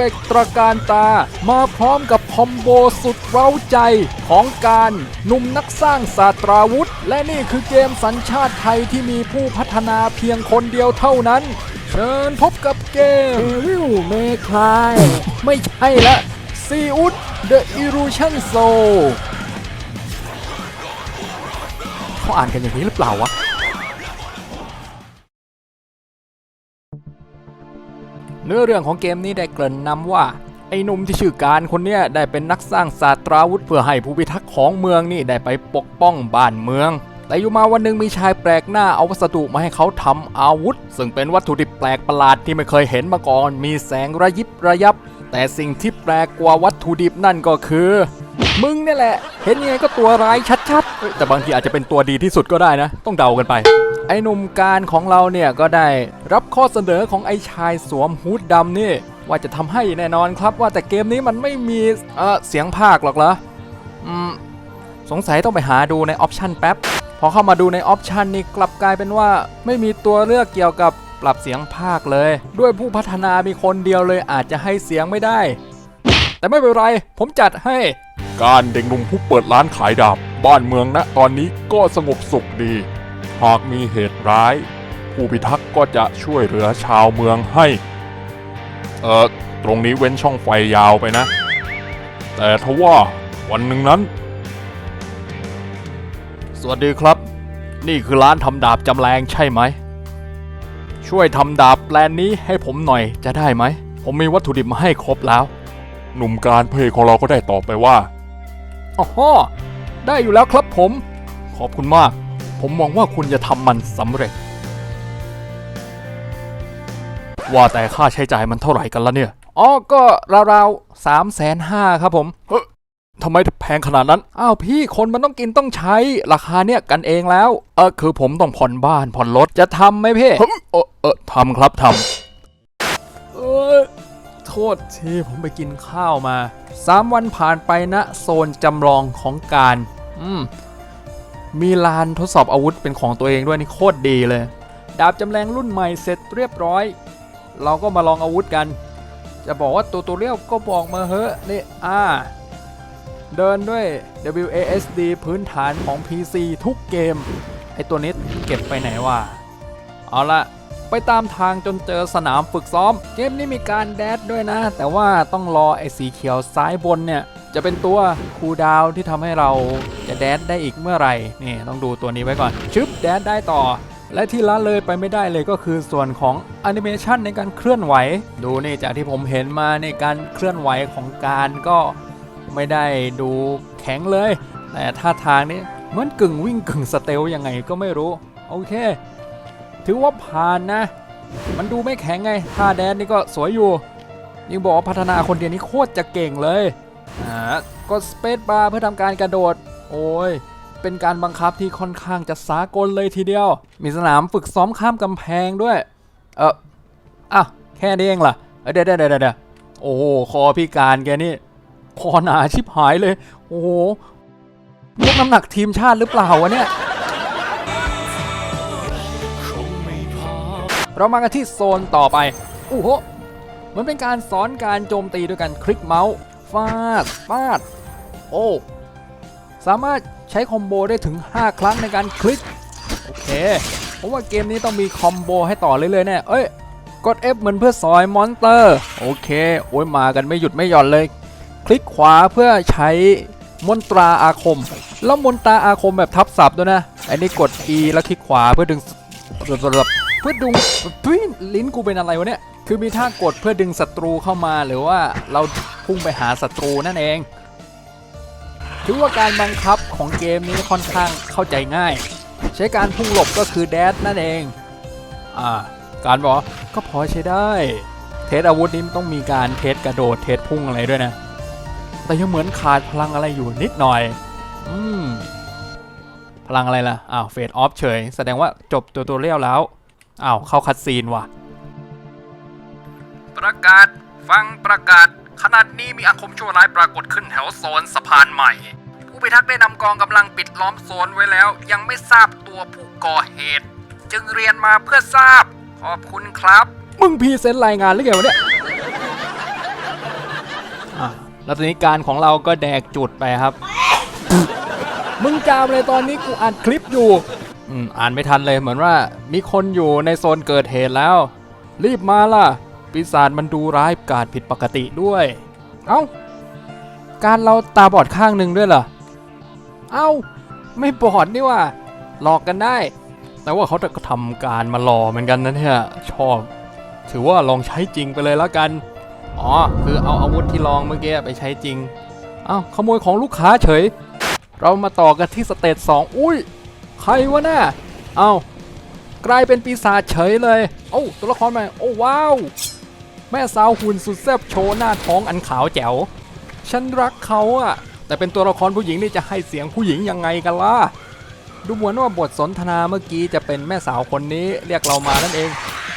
เอฟกตระการตา มาพร้อมกับคอมโบสุดเร้าใจของการหนุ่มนักสร้างศาสตราวุธ และนี่คือเกมสัญชาติไทยที่มีผู้พัฒนาเพียงคนเดียวเท่านั้น เชิญพบกับเกม Devil May Cry ไม่ใช่ละซีอุด The Illusion Soul เขาอ่านกันอย่างนี้หรือเปล่าวะ เนื้อเรื่องของเกมนี้ได้เกริ่นนำว่าไอ้หนุ่มที่ชื่อการคนเนี้ยได้เป็นนักสร้างศาสตราวุธเพื่อให้ผู้พิทักษ์ของเมืองนี่ได้ไปปกป้องบ้านเมือง แต่อยู่มาวันหนึ่งมีชายแปลกหน้าเอาวัสดุมาให้เขาทำอาวุธ ซึ่งเป็นวัตถุดิบแปลกประหลาดที่ไม่เคยเห็นมาก่อน มีแสงระยิบระยับ แต่สิ่งที่แปลกกว่าวัตถุดิบนั่นก็คือ มึงนี่แหละ เห็นยังไงก็ตัวร้ายชัดๆ แต่บางทีอาจจะเป็นตัวดีที่สุดก็ได้นะ ต้องเดากันไป ไอ้หนุ่มการของเราเนี่ยก็ได้รับข้อเสนอของไอ้ชายสวมฮูดดำนี่ว่าจะทำให้แน่นอนครับว่าแต่เกมนี้มันไม่มีเออเสียงภาคหรอกเหรออืมสงสัยต้องไปหาดูในออปชันแป๊บพอเข้ามาดูในออปชันนี่กลับกลายเป็นว่าไม่มีตัวเลือกเกี่ยวกับปรับเสียงภาคเลย ด้วยผู้พัฒนามีคนเดียวเลยอาจจะให้เสียงไม่ได้ แต่ไม่เป็นไร ผมจัดให้ การเด็กหนุ่มผู้เปิดร้านขายดาบบ้านเมืองณตอนนี้ก็สงบสุขดี หากมีเหตุร้าย ผู้พิทักษ์ก็จะช่วยเหลือชาวเมืองให้ เออตรงนี้เว้นช่องไฟยาวไปนะ แต่ทว่าวันหนึ่งนั้น สวัสดีครับ นี่คือร้านทำดาบจำแรงใช่ไหม ช่วยทำดาบแปลนนี้ให้ผมหน่อยจะได้ไหม ผมมีวัตถุดิบมาให้ครบแล้ว หนุ่มการเพลของเราก็ได้ตอบไปว่าอ๋อได้อยู่แล้วครับผม ขอบคุณมาก ผมมองว่าคุณจะทำมันสำเร็จ ว่าแต่ค่าใช้จ่ายมันเท่าไหร่กันละเนี่ย อ๋อ ก็ราวๆสามแสนห้าครับผมเฮ้ยทำไมแพงขนาดนั้น อ้าวพี่คนมันต้องกินต้องใช้ราคาเนี่ยกันเองแล้ว เออคือผมต้องผ่อนบ้านผ่อนรถจะทำไหมพี่เออเออทำครับทำเออโทษทีผมไปกินข้าวมา 3 วันผ่านไปณโซนจำลองของการ อืม มีลานทดสอบอาวุธเป็นของตัวเองด้วยนี่โคตรดีเลย ดาบจำแรงรุ่นใหม่เสร็จเรียบร้อย เราก็มาลองอาวุธกัน จะบอกว่าตัวตัวเรียวก็บอกมาเฮ้อะนี่อ่าเดินด้วย WASD พื้นฐานของ PC ทุกเกม ไอตัวนี้เก็บไปไหนวะเอาละไปตามทางจนเจอสนามฝึกซ้อม เกมนี้มีการแดดด้วยนะ แต่ว่าต้องรอไอสีเขียวซ้ายบนเนี่ย จะเป็นตัวคูดาวที่ทำให้เราจะแดดได้อีกเมื่อไหร่นี่ต้องดูตัวนี้ไว้ก่อน ชึบแดดได้ต่อ และที่ละเลยไปไม่ได้เลยก็คือส่วนของแอนิเมชันในการเคลื่อนไหว ดูนี่จากที่ผมเห็นมาในการเคลื่อนไหวของการก็ไม่ได้ดูแข็งเลย แต่ท่าทางนี้เหมือนกึ่งวิ่งกึ่งสเตลยังไงก็ไม่รู้ โอเค ถือว่าผ่านนะ มันดูไม่แข็งไงท่าแดนนี่ก็สวยอยู่ยังบอกว่าพัฒนาคนเดียวนี้โคตรจะเก่งเลย อ่ากดสเปซบาร์เพื่อทำการกระโดด โอ้ย เป็นการบังคับที่ค่อนข้างจะสากลเลยทีเดียว มีสนามฝึกซ้อมข้ามกำแพงด้วย เอออะแค่นี้เองล่ะเอ้ยเดี๋ยวเดี๋ยวเดี๋ยวเดี๋ยวโอ้โหคอพิการแกนี่ คอหนาชิบหายเลย โอ้โหยกน้ำหนักทีมชาติหรือเปล่าวะเนี่ยเรามากันที่โซนต่อไปโอ้โหมันเป็นการสอนการโจมตีด้วยการคลิกเมาส์ ฟาดฟาด โอ้ สามารถใช้คอมโบได้ถึง 5 ครั้งในการคลิก โอเคผมว่าเกมนี้ต้องมีคอมโบให้ต่อเรื่อยๆแน่เอ้ย กด F เหมือนเพื่อสอยมอนสเตอร์ โอเค โอ้ยมากันไม่หยุดไม่หย่อนเลย คลิกขวาเพื่อใช้มนตราอาคม แล้วมนตราอาคมแบบทับศัพท์ด้วยนะ อันนี้กด E แล้วคลิกขวาเพื่อดึงเพื่อดึงทุยลิ้นกูเป็นอะไรวะเนี่ย คือมีท่ากดเพื่อดึงศัตรูเข้ามาหรือว่าเราพุ่งไปหาศัตรูนั่นเอง ถือว่าการบังคับของเกมนี้ค่อนข้างเข้าใจง่าย ใช้การพุ่งหลบก็คือแดดนั่นเอง อ่า การบอกก็พอใช้ได้ เทสอาวุธนี้มันต้องมีการเทสกระโดดเทสพุ่งอะไรด้วยนะ แต่ยังเหมือนขาดพลังอะไรอยู่นิดหน่อย อืมพลังอะไรล่ะ อ้าวเฟดออฟเฉย แสดงว่าจบตัวตัวเรียวแล้ว อ้าวเข้าคัดซีนว่ะ ประกาศ ฟังประกาศ ขนาดนี้มีอาคมชั่วร้ายปรากฏขึ้นแถวโซนสะพานใหม่ ผู้พิทักษ์ได้นำกองกำลังปิดล้อมโซนไว้แล้ว ยังไม่ทราบตัวผู้ก่อเหตุ จึงเรียนมาเพื่อทราบ ขอบคุณครับ มึงพรีเซนต์รายงานหรือไงวะเนี่ยแล้วตอนนี้การของเราก็แดกจุดไปครับ มึงจามเลยตอนนี้กูอ่านคลิปอยู่อืมอ่านไม่ทันเลยเหมือนว่ามีคนอยู่ในโซนเกิดเหตุแล้ว รีบมาล่ะ ปีศาจมันดูร้ายกาจผิดปกติด้วย เอ้า การเราตาบอดข้างหนึ่งด้วยเหรอ เอ้า ไม่บอดนี่ว่า หลอกกันได้ แต่ว่าเขาก็ทำการมาหลอเหมือนกันนะเนี่ยชอบ ถือว่าลองใช้จริงไปเลยแล้วกัน อ๋อ คือเอาอาวุธที่ลองเมื่อกี้ไปใช้จริง เอ้าขโมยของลูกค้าเฉย เรามาต่อกันที่สเตจ2อุ้ย ใครวะน่ะเอ้ากลายเป็นปีศาจเฉยเลย โอ้าตัวละครใหม่ โอ้ ว้าว แม่สาวหุ่นสุดแซ่บโชว์หน้าท้องอันขาวแจ๋ว ฉันรักเขาอะแต่เป็นตัวละครผู้หญิงนี่จะให้เสียงผู้หญิงยังไงกันล่ะ ดูเหมือนว่าบทสนทนาเมื่อกี้จะเป็นแม่สาวคนนี้เรียกเรามานั่นเอง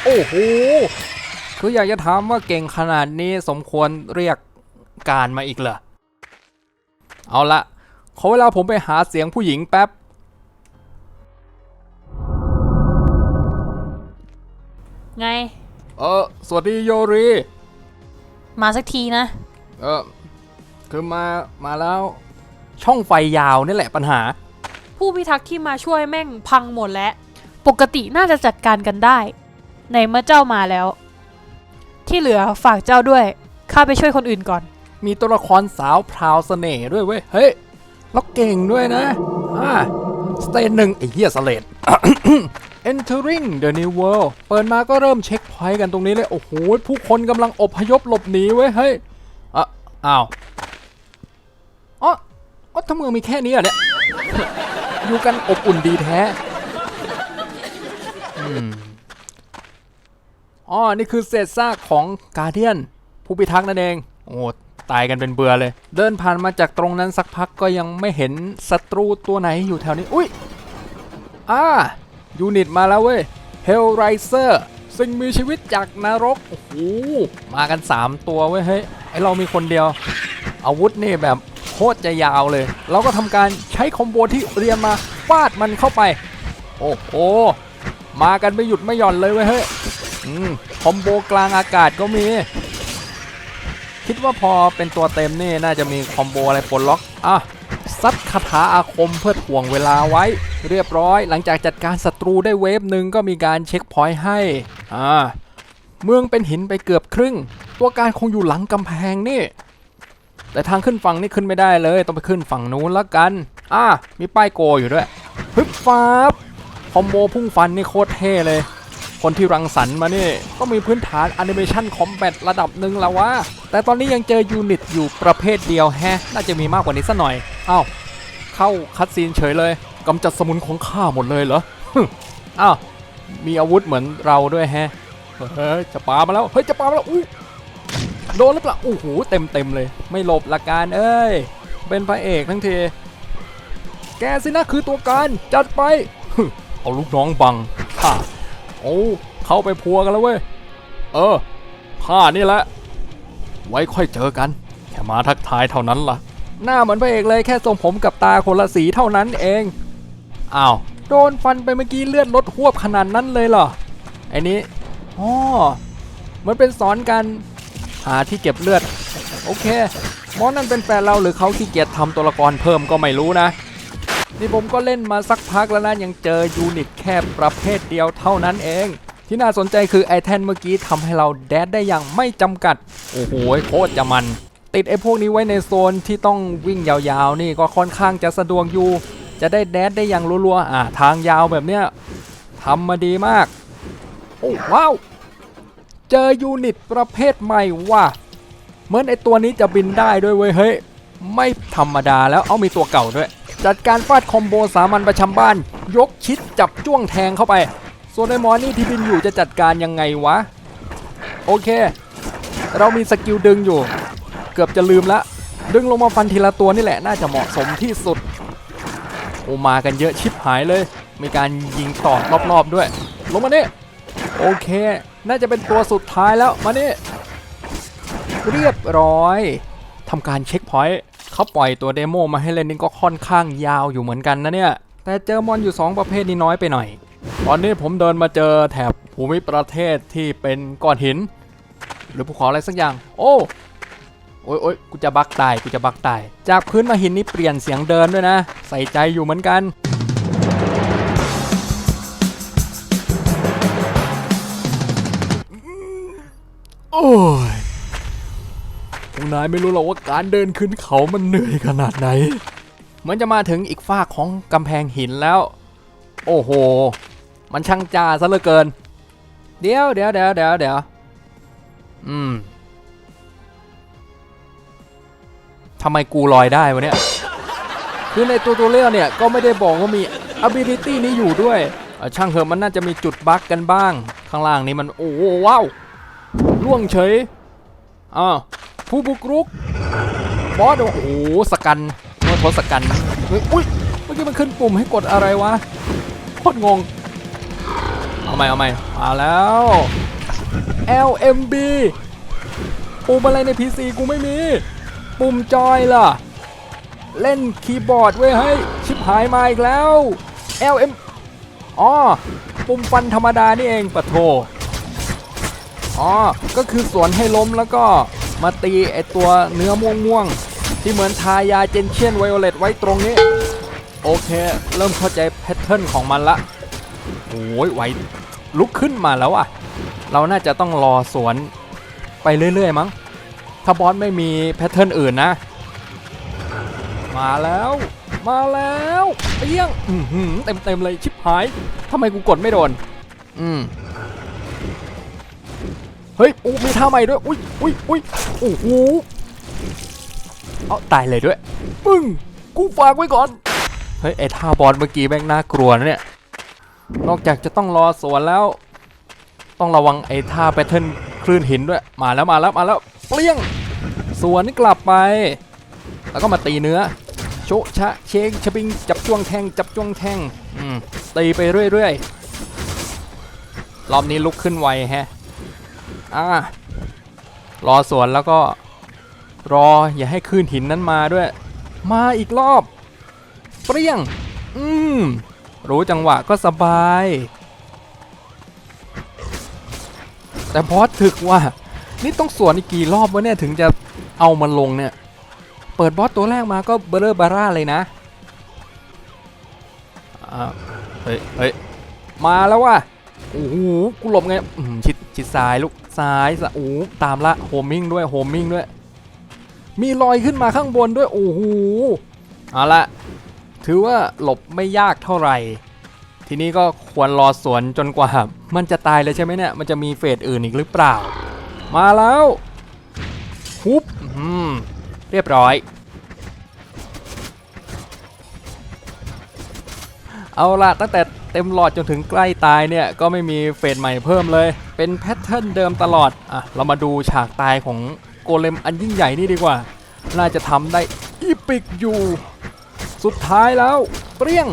โอ้โห คืออยากจะถามว่าเก่งขนาดนี้สมควรเรียกการมาอีกเหรอ เอาละขอเวลาผมไปหาเสียงผู้หญิงแป๊บ ไง เออสวัสดีโยรี มาสักทีนะ เออคือมา มาแล้ว ช่องไฟยาวนี่แหละปัญหา ผู้พิทักษ์ที่มาช่วยแม่งพังหมดแล้ว ปกติน่าจะจัดการกันได้ในเมื่อเจ้ามาแล้ว ที่เหลือฝากเจ้าด้วย ข้าไปช่วยคนอื่นก่อน มีตัวละครสาวพราวเสน่ห์ด้วยเว้ย เฮ้ยแล้วเก่งด้วยนะ อ่า สเตนหนึ่งไอ้เหี้ยสเลด Entering the new world เปิดมาก็เริ่มเช็คพอยต์กันตรงนี้เลย โอ้โห ผู้คนกำลังอพยพหลบหนีเว้ย เฮ้ยอะอ้าวอ๋ออ๋อทั้งเมืองมีแค่นี้อะเนี่ย อยู่กันอบอุ่นดีแท้อืมอ๋อ นี่คือเศษซากของกาเดียน ผู้พิทักษ์นั่นเอง โอ้ตายกันเป็นเบื่อเลย เดินผ่านมาจากตรงนั้นสักพักก็ยังไม่เห็นศัตรูตัวไหนอยู่แถวนี้ อุ้ยอ่า ยูนิตมาแล้วเว้ยเฮลไรเซอร์สิ่งมีชีวิตจากนรก โอ้โห มากัน 3 ตัวเว้ย เฮ้ย ไอเรามีคนเดียว อาวุธนี่แบบโคตรจะยาวเลย เราก็ทำการใช้คอมโบที่เรียนมาฟาดมันเข้าไป โอ้โห มากันไม่หยุดไม่หย่อนเลยเว้ย เฮ้ยคอมโบกลางอากาศก็มี คิดว่าพอเป็นตัวเต็มนี่น่าจะมีคอมโบอะไรปลดล็อก อะ ซัดคาถาอาคมเพื่อถ่วงเวลาไว้ เรียบร้อย หลังจากจัดการศัตรูได้เวฟหนึ่งก็มีการเช็คพอยต์ให้อ่าเมืองเป็นหินไปเกือบครึ่ง ตัวการคงอยู่หลังกำแพงนี่ แต่ทางขึ้นฝั่งนี่ขึ้นไม่ได้เลย ต้องไปขึ้นฝั่งนู้นแล้วกัน อ่ามีป้ายโกอยู่ด้วยฮึบฟ้าบคอมโบพุ่งฟันนี่โคตรเท่เลย คนที่รังสรรค์มานี่ก็มีพื้นฐานแอนิเมชันคอมแบทระดับหนึ่งแล้ววะแต่ตอนนี้ยังเจอยูนิตอยู่ประเภทเดียวแฮะ น่าจะมีมากกว่านี้สักหน่อย อ้าเข้าคัดซีนเฉยเลยกำจัดสมุนของข้าหมดเลยเหรออ้าวมีอาวุธเหมือนเราด้วยแฮะเฮ้ยจะปามาแล้วเฮ้ยจะปามาแล้วอุ้โดนหรือเปล่าโอ้โหเต็มเต็มเลย ไม่หลบละการเอ้ยเป็นพระเอกทั้งทีแกสินะคือตัวการจัดไปเอาลูกน้องบังข้าโอ้เข้าไปพัวกันแล้วเว้ยเออข้านี่แหละไว้ค่อยเจอกัน แค่มาทักทายเท่านั้นล่ะ หน้าเหมือนพระเอกเลยแค่ทรงผมกับตาคนละสีเท่านั้นเองอ้าวโดนฟันไปเมื่อกี้เลือดลดหวบขนาดนั้นเลยเหรอไอ้นี้อ๋อมันเป็นสอนกันหาที่เก็บเลือด โอเคหมอนั่นเป็นแฟนเราหรือเขาขี้เกียจทำตัวละครเพิ่มก็ไม่รู้นะ นี่ผมก็เล่นมาสักพักแล้วนะยังเจอยูนิตแค่ประเภทเดียวเท่านั้นเอง ที่น่าสนใจคือไอแทนเมื่อกี้ทำให้เราแดดได้อย่างไม่จำกัด โอ้โหโคตรจะมัน ติดไอพวกนี้ไว้ในโซนที่ต้องวิ่งยาวๆ นี่ก็ค่อนข้างจะสะดวกอยู่ จะได้แดดได้อย่างรัวๆอะทางยาวแบบเนี้ยทำมาดีมาก โอ้ว้าว เจอยูนิตประเภทใหม่ว่ะเหมือนไอตัวนี้จะบินได้ด้วยเว้ยเฮ้ย ไม่ธรรมดาแล้วเอามีตัวเก่าด้วย จัดการฟาดคอมโบสามัญประชำบ้าน ยกชิดจับจ้วงแทงเข้าไป ส่วนไอ้หมอนี่ที่บินอยู่จะจัดการยังไงวะ โอเค เรามีสกิลดึงอยู่ เกือบจะลืมละ ดึงลงมาฟันทีละตัวนี่แหละน่าจะเหมาะสมที่สุดโอมากันเยอะชิบหายเลย มีการยิงต่อรอบๆด้วย ลงมานี่โอเค น่าจะเป็นตัวสุดท้ายแล้วมานี่เรียบร้อยทำการเช็คพอยต์เขาปล่อยตัวเดโมมาให้เล่นนี่ก็ค่อนข้างยาวอยู่เหมือนกันนะเนี่ย แต่เจอมอนอยู่ 2 ประเภทนี้น้อยไปหน่อย ตอนนี้ผมเดินมาเจอแถบภูมิประเทศที่เป็นก้อนหิน หรือภูเขาอะไรสักอย่าง โอ้ โอ้ยโอ้ยกูจะบักตายกูจะบักตาย จากพื้นมาหินนี่เปลี่ยนเสียงเดินด้วยนะ ใส่ใจอยู่เหมือนกันโอ้ยพวกนายไม่รู้หรอกว่าการเดินขึ้นเขามันเหนื่อยขนาดไหน เหมือนจะมาถึงอีกฝากของกำแพงหินแล้ว โอ้โห มันช่างจ้าซะเหลือเกิน เดี๋ยวเดี๋ยวเดี๋ยวเดี๋ยวเดี๋ยวอืม ทำไมกูลอยได้วะเนี่ย คือในตัวตัวเลือกเนี่ยก็ไม่ได้บอกว่ามี ability นี้อยู่ด้วย ช่างเถอะมันน่าจะมีจุดบั๊กกันบ้าง ข้างล่างนี้มัน โอ้โหว้าวล่วงเฉยอ้าวผู้บุกรุกบอสโอ้โหสกันเมื่อทศกันเฮ้ยอุ้ยเมื่อกี้มันขึ้นปุ่มให้กดอะไรวะโคตรงงเอาใหม่เอาใหม่มาแล้ว LMB ปุ่มอะไรใน PC กูไม่มี ปุ่มจอยล่ะ เล่นคีย์บอร์ดไว้ให้ยชิบหายมาอีกแล้ว LM อ๋อ ปุ่มฟันธรรมดานี่เองปะโท อ๋อ ก็คือสวนให้ล้มแล้วก็มาตีไอตัวเนื้อม่วงม่วงๆที่เหมือนทายาเจนเชียนไวโอเลตไว้ตรงนี้ โอเค เริ่มเข้าใจแพทเทิร์นของมันละโอ้ยไหวลุกขึ้นมาแล้วอะเราน่าจะต้องรอสวนไปเรื่อยๆมั้ง ถ้าบอสไม่มีแพทเทิร์นอื่นนะ มาแล้ว มาแล้วเปี้ยงเต็มเต็มๆเลยชิบหายทำไมกูกดไม่โดน อืมเฮ้ยอู้มีท่าใหม่ด้วย อุ้ยอุ้ยอุ้ยโอ้โหเอาตายเลยด้วยปึ้งกูฝากไว้ก่อน เฮ้ยไอ้ท่าบอลเมื่อกี้แม่งน่ากลัวนะเนี่ย นอกจากจะต้องรอสวนแล้ว ต้องระวังไอ้ท่าแพทเทิร์นคลื่นหินด้วย มาแล้วมาแล้วมาแล้วเปรี้ยงสวนกลับไป แล้วก็มาตีเนื้อ โชะชะเชงชบิงจับจ้วงแทงจับจ้วงแทงอืมตีไปเรื่อยๆรอบนี้ลุกขึ้นไวแฮะอ่ารอสวนแล้วก็รออย่าให้คลื่นหินนั้นมาด้วย มาอีกรอบ เปรี้ยง อืมรู้จังหวะก็สบาย แต่บอสถึกว่า นี่ต้องสวนอีกกี่รอบวะเนี่ยถึงจะเอามันลงเนี่ย เปิดบอสตัวแรกมาก็เบอร์เรอร์บาร่าเลยนะเฮ้ยเฮ้ยมาแล้วว่ะโอ้โหกูหลบไงชิดชิดซ้ายลูกซ้ายสะโอ้ตามละโฮมมิ่งด้วยโฮมมิ่งด้วย มีรอยขึ้นมาข้างบนด้วยโอ้โหเอาละถือว่าหลบไม่ยากเท่าไหร่ ทีนี้ก็ควรรอสวนจนกว่า มันจะตายเลยใช่ไหมเนี่ย มันจะมีเฟสอื่นอีกหรือเปล่า มาแล้วฮุบอืมเรียบร้อย เอาละตั้งแต่เต็มหลอดจนถึงใกล้ตายเนี่ย ก็ไม่มีเฟสใหม่เพิ่มเลย เป็นแพทเทิร์นเดิมตลอด อะ เรามาดูฉากตายของโกเลมอันยิ่งใหญ่นี่ดีกว่า น่าจะทำได้อีปิกอยู่ สุดท้ายแล้ว เปรี้ยง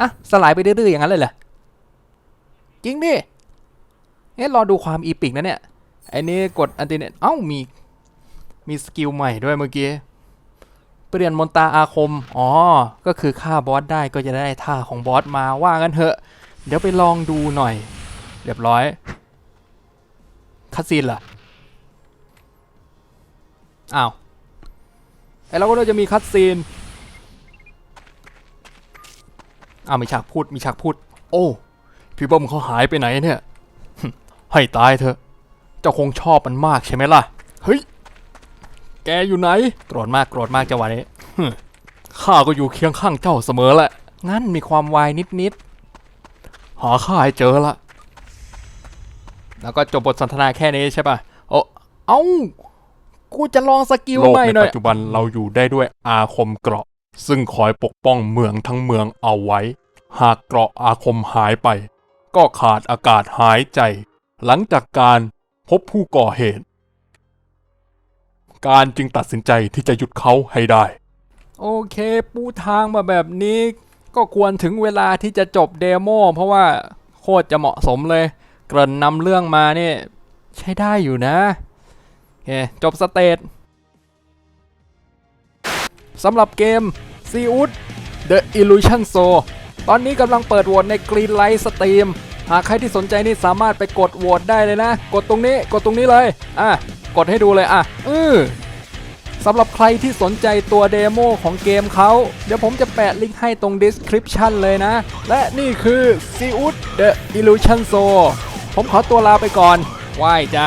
อะสลายไปดื้อยๆอย่างนั้นเลยเหรอจริงดิเอ๊ะรอดูความอีปิกนะเนี่ยไอ้นี่กดอันติเนตเอ้ามีมีสกิลใหม่ด้วยเมื่อกี้เปลี่ยนมนตาอาคม อ๋อ ก็คือฆ่าบอสได้ก็จะได้ท่าของบอสมาว่ากันเถอะ เดี๋ยวไปลองดูหน่อย เรียบร้อยคัดซีนล่ะอ้าวไอ้เราก็จะมีคัดซีน อ้าวมีฉากพูดมีฉากพูด โอ้พี่เบิ้มเขาหายไปไหนเนี่ย ให้ตายเถอะ เจ้าคงชอบมันมากใช่ไหมล่ะ เฮ้ย แกอยู่ไหน โกรธมากโกรธมากจังหวะนี้ข้าก็อยู่เคียงข้างเจ้าเสมอแหละ งั้นมีความวายนิดๆ หาข้าให้เจอละ แล้วก็จบบทสนทนาแค่นี้ใช่ป่ะ โอ้เอ้า กูจะลองสกิลใหม่ในหน่อยปัจจุบันเราอยู่ได้ด้วยอาคมเกราะ ซึ่งคอยปกป้องเมืองทั้งเมืองเอาไว้ หากเกราะอาคมหายไป ก็ขาดอากาศหายใจ หลังจากการพบผู้ก่อเหตุ การจึงตัดสินใจที่จะหยุดเขาให้ได้ โอเค ปูทางมาแบบนี้ ก็ควรถึงเวลาที่จะจบเดโมเพราะว่าโคตรจะเหมาะสมเลย เกริ่นนำเรื่องมาเนี่ยใช้ได้อยู่นะโอเคจบสเตจ สำหรับเกม s e u t The Illusion s o ตอนนี้กำลังเปิดโหวตใน Green Light Stream หากใครที่สนใจนี่สามารถไปกดโหวตได้เลยนะ กดตรงนี้กดตรงนี้เลย อะ กดให้ดูเลยอะ อือสำหรับใครที่สนใจตัวเดโมของเกมเขา เดี๋ยวผมจะแปะลิงก์ให้ตรง description เลยนะ และนี่คือ s e u t The Illusion s o ผมขอตัวลาไปก่อนไหว้จ้า